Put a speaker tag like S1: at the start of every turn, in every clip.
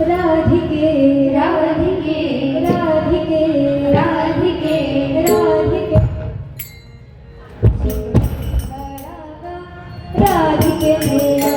S1: राधिके राधिके राधिके राधिके राधिके। राधिके मेरा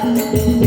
S2: Thank you.